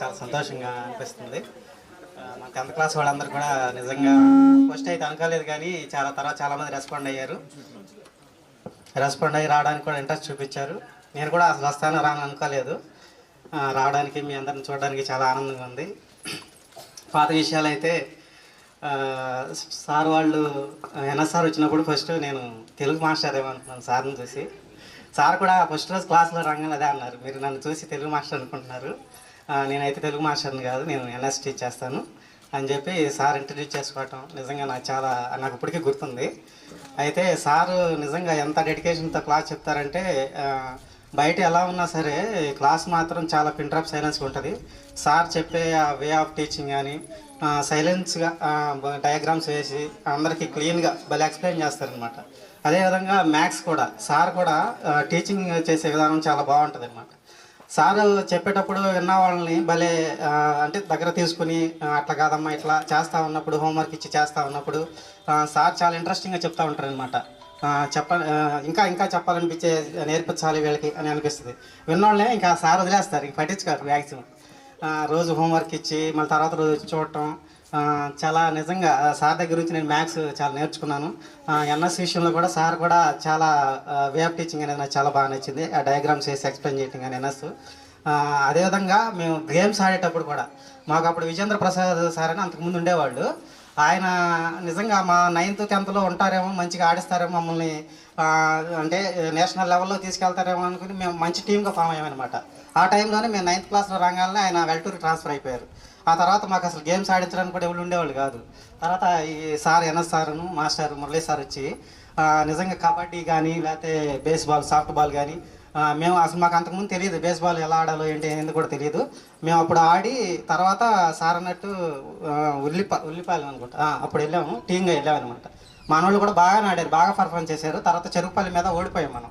చాలా సంతోషంగా అనిపిస్తుంది. మా టెన్త్ క్లాస్ వాళ్ళందరూ కూడా నిజంగా ఫస్ట్ అయితే అనుకోలేదు కానీ చాలా తర్వాత చాలా మంది రెస్పాండ్ అయ్యారు. రెస్పాండ్ అయ్యి రావడానికి కూడా ఇంట్రెస్ట్ చూపించారు. నేను కూడా అసలు వస్తాను రాను అనుకోలేదు. రావడానికి మీ అందరిని చూడడానికి చాలా ఆనందంగా ఉంది. పాత విషయాలు అయితే సార్ వాళ్ళు ఎన్ఎస్ఆర్ వచ్చినప్పుడు ఫస్ట్ నేను తెలుగు మాస్టర్ ఏమనుకున్నాను సార్ని చూసి. సార్ కూడా ఫస్ట్ రోజు క్లాస్లో రంగం అదే అన్నారు. మీరు నన్ను చూసి తెలుగు మాస్టర్ అనుకుంటున్నారు. నేనైతే తెలుగు మాస్టర్ని కాదు నేను ఎన్ఎస్ టీచ్ చేస్తాను. అని చెప్పి సార్ ఇంట్రడ్యూస్ చేసుకోవటం నిజంగా నాకు చాలా నాకు ఇప్పటికీ గుర్తుంది. అయితే సార్ నిజంగా ఎంత డెడికేషన్తో క్లాస్ చెప్తారంటే బయట ఎలా ఉన్నా సరే క్లాస్ మాత్రం చాలా పింట్రప్ సైలెన్స్గా ఉంటుంది. సార్ చెప్పే ఆ వే ఆఫ్ టీచింగ్ కానీ సైలెన్స్గా డయాగ్రామ్స్ వేసి అందరికీ క్లీన్గా భలే ఎక్స్ప్లెయిన్ చేస్తారనమాట అదేవిధంగా మ్యాథ్స్ కూడా సార్ కూడా టీచింగ్ చేసే విధానం చాలా బాగుంటుంది అనమాట సార్ చెప్పేటప్పుడు విన్న వాళ్ళని భలే అంటే దగ్గర తీసుకుని అట్లా కాదమ్మా ఇట్లా చేస్తూ ఉన్నప్పుడు హోంవర్క్ ఇచ్చి చేస్తూ ఉన్నప్పుడు సార్ చాలా ఇంట్రెస్టింగ్గా చెప్తూ ఉంటారు అనమాట చెప్ప ఇంకా ఇంకా చెప్పాలనిపించే నేర్పించాలి వీళ్ళకి అని అనిపిస్తుంది. విన్నోళ్ళే ఇంకా సార్ వదిలేస్తారు ఇంక పట్టించుకోరు మ్యాక్సిమం రోజు హోంవర్క్ ఇచ్చి మళ్ళీ తర్వాత రోజు చూడటం చాలా నిజంగా సార్ దగ్గర నుంచి నేను మ్యాథ్స్ చాలా నేర్చుకున్నాను. ఎన్ఎస్ విషయంలో కూడా సార్ కూడా చాలా వే ఆఫ్ టీచింగ్ అనేది నాకు చాలా బాగా నచ్చింది. ఆ డయాగ్రామ్స్ వేసి ఎక్స్ప్లెయిన్ చేయటం కానీ ఎన్ఎస్. అదేవిధంగా మేము గేమ్స్ ఆడేటప్పుడు కూడా మాకు అప్పుడు విజేంద్ర ప్రసాద్ సార్ అని అంతకుముందు ఉండేవాళ్ళు. ఆయన నిజంగా మా నైన్త్ టెన్త్లో ఉంటారేమో మంచిగా ఆడిస్తారేమో మమ్మల్ని అంటే నేషనల్ లెవెల్లో తీసుకెళ్తారేమో అనుకుని మేము మంచి టీమ్గా ఫామ్ అయ్యామన్నమాట. ఆ టైంలోనే మేము నైన్త్ క్లాస్లో రాగానే ఆయన వెల్టూరు ట్రాన్స్ఫర్ అయిపోయారు. ఆ తర్వాత మాకు అసలు గేమ్స్ ఆడించడానికి కూడా ఎవరు ఉండేవాళ్ళు కాదు. తర్వాత ఈ సార్ ఎన్ఎస్ సార్ను మాస్టర్ మురళీ సార్ వచ్చి నిజంగా కబడ్డీ కానీ లేకపోతే బేస్బాల్ సాఫ్ట్ బాల్ కానీ మేము అసలు మాకు అంతకుముందు తెలియదు బేస్బాల్ ఎలా ఆడాలో ఏంటి అనేది కూడా తెలియదు. మేము అప్పుడు ఆడి తర్వాత సార్ అన్నట్టు ఆ, ఉల్లిపా ఉల్లిపాయలు అనుకుంటా. అప్పుడు వెళ్ళాము టీంగా వెళ్ళాము అనమాట మనోళ్ళు కూడా బాగా ఆడారు బాగా పర్ఫామ్ చేశారు. తర్వాత చెరుకుపల్లి మీద ఓడిపోయాం మనం.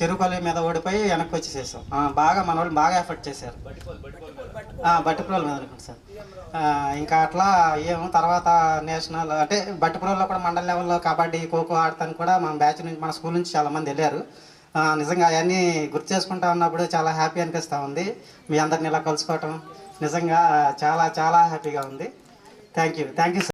చెరుకుపల్లి మీద ఓడిపోయి వెనక్కి వచ్చేసేసాం. బాగా మన బాగా ఎఫర్ట్ చేశారు. బట్టిపురాల మీద అనుకుంటా సార్. ఇంకా అట్లా ఏమో తర్వాత నేషనల్ అంటే బట్టిపురాల్లో కూడా మండల లెవెల్లో కబడ్డీ ఖోఖో ఆడతాను కూడా మన బ్యాచ్ నుంచి మన స్కూల్ నుంచి చాలా మంది వెళ్ళారు. నిజంగా అవన్నీ గుర్తు చేసుకుంటా ఉన్నప్పుడు చాలా హ్యాపీ అనిపిస్తూ ఉంది. మీ అందరిని ఇలా కలుసుకోవటం నిజంగా చాలా చాలా హ్యాపీగా ఉంది. Thank you. Thank you